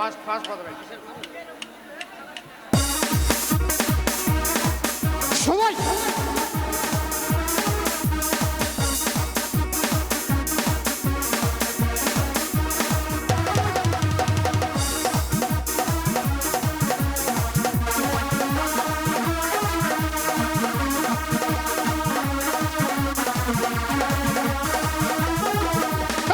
First first বাজাবে সবাই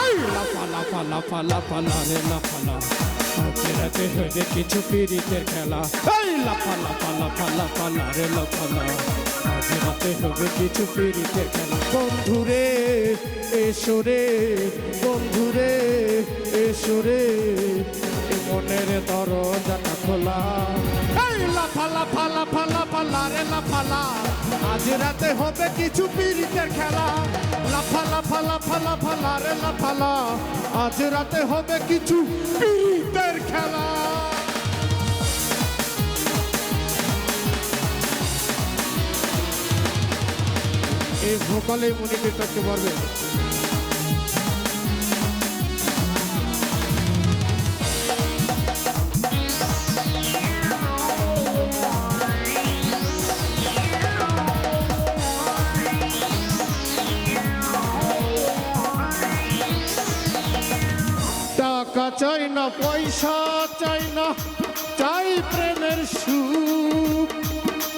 এই লাফা লাফা লাফা লাফা লারে লাফা লা আজকে রাতে হয়ে কিছু পিরিতের খেলা। এই লাফা লাফা লাফা লাফা লারে লাফা লা আজ রাতে হবে কিছু পিরিতের খেলা। বন্ধুরে এসো রে বন্ধুরে এসো রে মনের দরজাটা খোলা। এই লাফা লাফা লাফা লাফা লারে লাফা লা আজ রাতে হবে কিছু পিরিতের খেলা। লাফা লাফা লাফা লাফা লারে লাফা লা আজ রাতে হবে কিছু পীড়িতের খেলা। এই ভোকালে মনিটর থাকতে পারবে টাকা চাই না, পয়সা চাই না, চাই প্রেমের সুখ।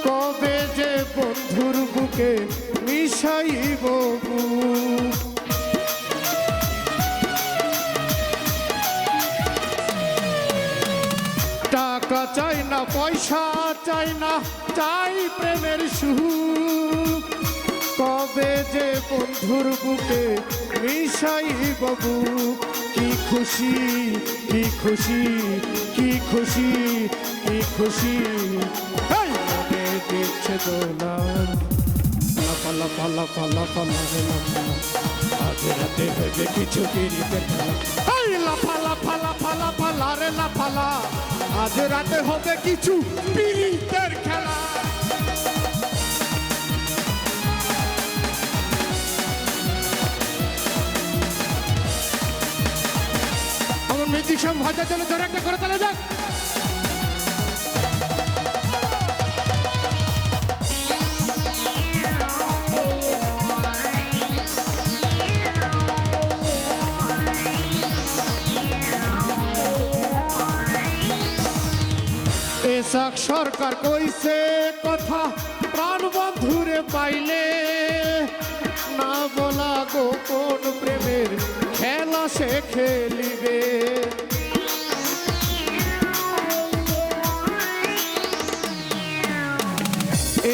কবে যে বন্ধুর বুকে মিশাইব বুক টাকা চাই না, পয়সা চাই না, চাই প্রেমের সুখ। কবে যে বন্ধুর বুকে মিশাই বাবু কি খুশি কি খুশি কি খুশি কি খুশি? দিচ্ছে দোলা পালা পালা পালা পালা আজ রাতে হবে কিছু পিরিতের খেলা এই লাফা লাফা লাফা লাফা লা রে লাফালা আজ রাতে হবে কিছু পিরিতের সব ভাজার জন্য ধরে একটা করে তাহলে যাক এসাক সরকার কইছে, কথা প্রাণ বন্ধুরে পাইলে না বলা গোপন প্রেমের খেলা সে খেলিবে।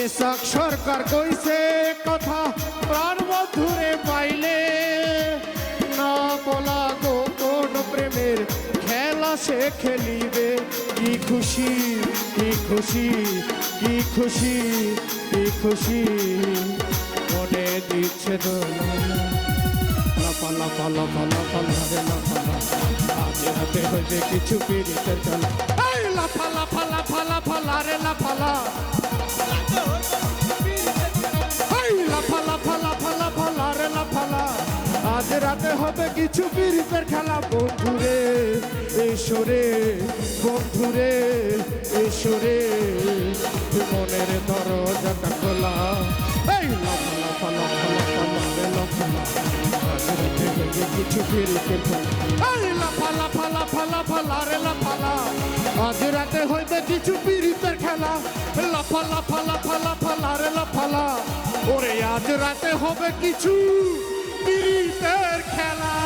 এসাক সরকার কইছে কথা প্রাণ বন্ধুরে পাইলে। না বলা গোপন প্রেমের খেলা সে খেলিবে। কি খুশি কি খুশি কি খুশি কি খুশি। মনে দিচ্ছে লাফা লাফা লাফা লাফা লাফা লাফা আজ হাতে হয়েছে কিছু পিড়িতে চলা লাফা লাফা লাফা লাফা লারে লাফা লাফা লাফা লাফা লাফা লারে লাফা আজ রাতে হবে কিছু পিড়িতের খেলা বন্ধুরে এসরে বন্ধুরে এসরে মনের দরজাটা খোলা এই লাফা লাফা লাফা লাফা লারে লাফা আজ রাতে হবে কিছু পিড়িতের খেলা এই লাফা লাফা লাফা লাফা লারে লাফা আজ রাতে হইবে কিছু পিড়িতের খেলা। লাফা লাফা লাফা লাফা লারে লাফালা ওরে, আজ রাতে হবে কিছু পিড়িতের খেলা।